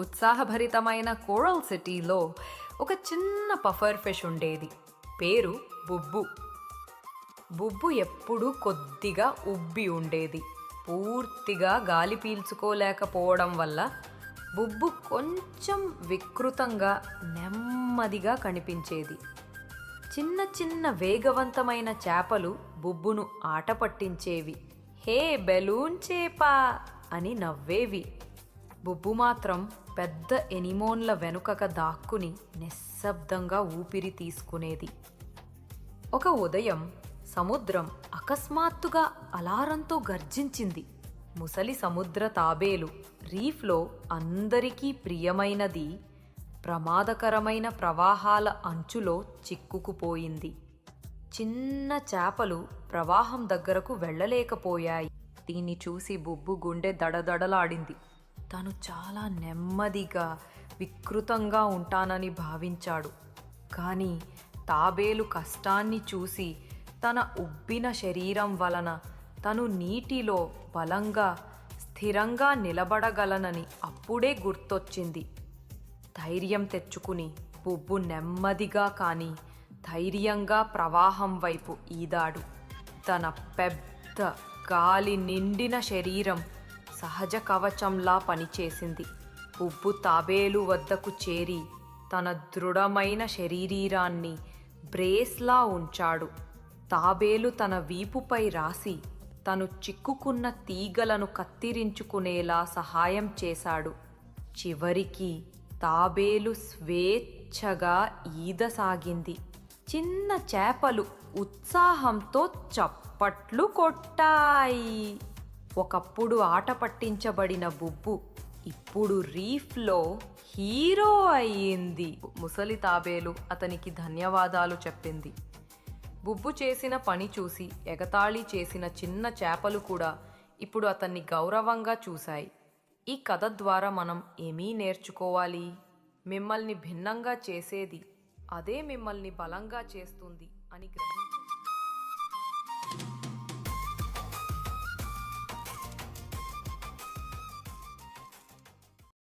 ఉత్సాహభరితమైన coral సిటీలో ఒక చిన్న పఫర్ ఫిష్ ఉండేది. పేరు బుబ్బు. బుబ్బు ఎప్పుడూ కొద్దిగా ఉబ్బి ఉండేది. పూర్తిగా గాలి పీల్చుకోలేకపోవడం వల్ల బుబ్బు కొంచెం వికృతంగా నెమ్మదిగా కనిపించేది. చిన్న చిన్న వేగవంతమైన చేపలు బుబ్బును ఆట పట్టించేవి. హే బెలూన్ చేప అని నవ్వేవి. బుబ్బు మాత్రం పెద్ద ఎనిమోన్ల వెనుకక దాక్కుని నిశ్శబ్దంగా ఊపిరి తీసుకునేది. ఒక ఉదయం సముద్రం అకస్మాత్తుగా అలారంతో గర్జించింది. ముసలి సముద్ర తాబేలు రీఫ్లో అందరికీ ప్రియమైనది ప్రమాదకరమైన ప్రవాహాల అంచులో చిక్కుకుపోయింది. చిన్న చేపలు ప్రవాహం దగ్గరకు వెళ్ళలేకపోయాయి. దీన్ని చూసి బుబ్బు గుండె దడదడలాడింది. తను చాలా నెమ్మదిగా వికృతంగా ఉంటానని భావించాడు. కానీ తాబేలు కష్టాన్ని చూసి తన ఉబ్బిన శరీరం వలన తను నీటిలో బలంగా స్థిరంగా నిలబడగలనని అప్పుడే గుర్తొచ్చింది. ధైర్యం తెచ్చుకుని బుబ్బు నెమ్మదిగా కానీ ధైర్యంగా ప్రవాహం వైపు ఈదాడు. తన పెద్ద గాలి నిండిన శరీరం సహజ కవచంలా పనిచేసింది. ఉబ్బు తాబేలు వద్దకు చేరి తన దృఢమైన శరీరాన్ని బ్రేస్లా ఉంచాడు. తాబేలు తన వీపుపై రాసి తను చిక్కుకున్న తీగలను కత్తిరించుకునేలా సహాయం చేశాడు. చివరికి తాబేలు స్వేచ్ఛగా ఈదసాగింది. చిన్న చేపలు ఉత్సాహంతో చప్పట్లు కొట్టాయి. ఒకప్పుడు ఆట పట్టించబడిన బుబ్బు ఇప్పుడు రీఫ్లో హీరో అయ్యింది. ముసలి తాబేలు అతనికి ధన్యవాదాలు చెప్పింది. బుబ్బు చేసిన పని చూసి ఎగతాళి చేసిన చిన్న చేపలు కూడా ఇప్పుడు అతన్ని గౌరవంగా చూశాయి. ఈ కథ ద్వారా మనం ఏమీ నేర్చుకోవాలి? మిమ్మల్ని భిన్నంగా చేసేది అదే మిమ్మల్ని బలంగా చేస్తుంది అని గ్రహించండి